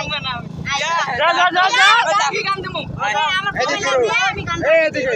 যা যা যা যা। আমি কান দেবো। এই দিকে